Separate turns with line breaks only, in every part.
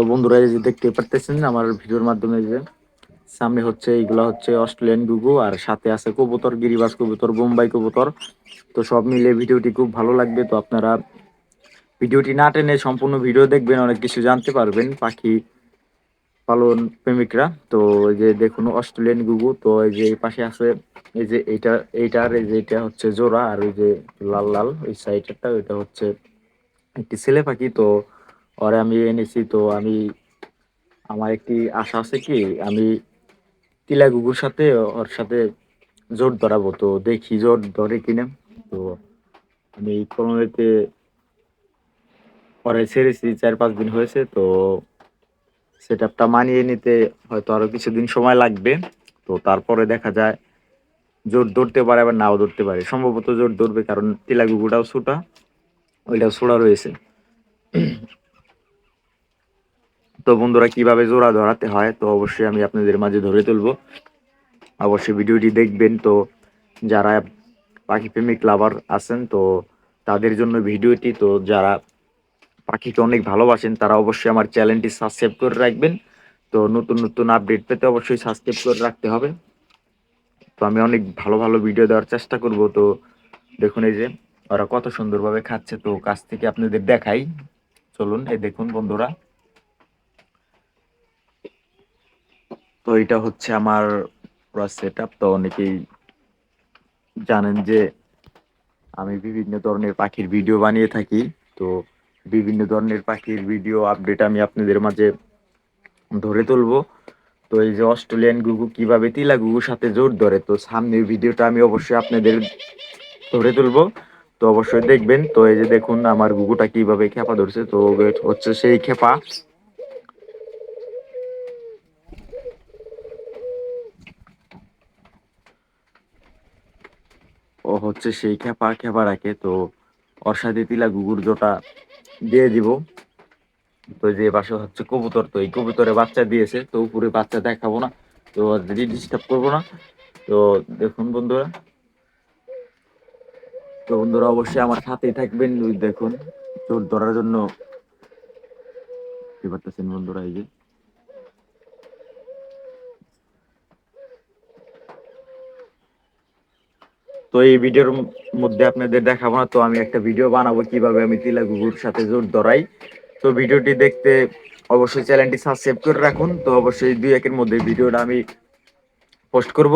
তো বন্ধুরা এই যে দেখতে পারতেছেন আমার ভিডিওর মাধ্যমে যে সামনে হচ্ছে, এইগুলা হচ্ছে অস্ট্রেলিয়ান গুগু, আর সাথে আছে কবুতর গিরিবাস কবুতর, বোম্বাই কবুতর। তো সব মিলে ভিডিওটি খুব ভালো লাগবে। তো আপনারা ভিডিওটি না টেনে সম্পূর্ণ ভিডিও দেখবেন, অনেক কিছু জানতে পারবেন পাখি পালন প্রেমিকরা। তো এই যে দেখুন, অস্ট্রেলিয়ান গুগু, তো এই যে এই পাশে আছে, এই যে এইটা, এইটার, এই যে এটা হচ্ছে জোড়া, আর ওই যে লাল লাল, ওই সাইডেরটা ওইটা হচ্ছে একটি ছেলে পাখি। তো ওরে আমি এনেছি তো আমি, আমার একটি আশা আছে কি, আমি টিলা গুগুর সাথে ওর সাথে জোট ধরাবো তো দেখি জোট ধরে কিনা। তো আমি কোনোতে পরে ছেড়েছি, চার পাঁচ দিন হয়েছে তো সেট আপটা মানিয়ে নিতে হয়তো আরও কিছুদিন সময় লাগবে। তো তারপরে দেখা যায় জোর ধরতে পারে আবার নাও ধরতে পারে। সম্ভবত জোর ধরবে কারণ টিলা গুগুটাও ছোটা, ওইটাও ছোড়া রয়েছে। তো বন্ধুরা, কীভাবে জোড়া ধরাতে হয়, তো অবশ্যই আমি আপনাদের মাঝে ধরে তুলবো। অবশ্যই ভিডিওটি দেখবেন, তো যারা পাখি প্রেমিক লাভার আছেন, তো তাদের জন্য ভিডিওটি, তো যারা পাখিকে অনেক ভালোবাসেন, তারা অবশ্যই আমার চ্যানেলটি সাবস্ক্রাইব করে রাখবেন। তো নতুন নতুন আপডেট পেতে অবশ্যই সাবস্ক্রাইব করে রাখতে হবে। তো আমি অনেক ভালো ভালো ভিডিও দেওয়ার চেষ্টা করব, তো দেখুন এই যে, ওরা কত সুন্দরভাবে খাচ্ছে, তো কাছ থেকে আপনাদের দেখাই। চলুন, এই দেখুন বন্ধুরা। তো এটা হচ্ছে আমার পুরো সেট আপ তো অনেকেই জানেন যে আমি বিভিন্ন ধরনের পাখির ভিডিও বানিয়ে থাকি। তো বিভিন্ন ধরনের পাখির ভিডিও আপডেট আমি আপনাদের মাঝে ধরে তুলবো। তো এই যে অস্ট্রেলিয়ান গুগু কীভাবে তিলা গুগুর সাথে জোর ধরে, তো সামনের ভিডিওটা আমি অবশ্যই আপনাদের ধরে তুলবো। তো অবশ্যই দেখবেন। তো এই যে দেখুন, আমার গুগুটা কীভাবে খেপা ধরছে, তো হচ্ছে সেই খেপা। ও হচ্ছে সেই খেপা খেপা রাখে, তো ওর সাথে তিলা গুগুর জোটা দিয়ে দিব। তো যে পাশে হচ্ছে কবুতর, তো এই কবুতরে বাচ্চা দিয়েছে, তো উপরে বাচ্চা দেখাবো না, তো ডিস্টার্ব করব না। তো দেখুন বন্ধুরা, তো বন্ধুরা অবশ্যই আমার সাথেই থাকবেন। দেখুন, চোর ধরার জন্য। কি বন্ধুরা এই যে? তো এই ভিডিওর মধ্যে আপনাদের দেখাবো না, তো আমি একটা ভিডিও বানাবো কীভাবে আমি তিলা গুগুর সাথে জোর ধরাই। তো ভিডিওটি দেখতে অবশ্যই চ্যানেলটি সাবস্ক্রাইব করে রাখুন, তো অবশ্যই দুই একের মধ্যে ভিডিওটা আমি পোস্ট করব।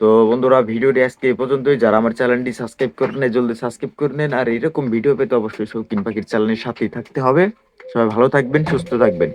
তো বন্ধুরা, ভিডিওটি আজকে এই পর্যন্তই। যারা আমার চ্যানেলটি সাবস্ক্রাইব করে নেন জলদি সাবস্ক্রাইব করে নেন। আর এরকম ভিডিও পেতে অবশ্যই শৌখিন পাখির চ্যানেলের সাথেই থাকতে হবে। সবাই ভালো থাকবেন, সুস্থ থাকবেন।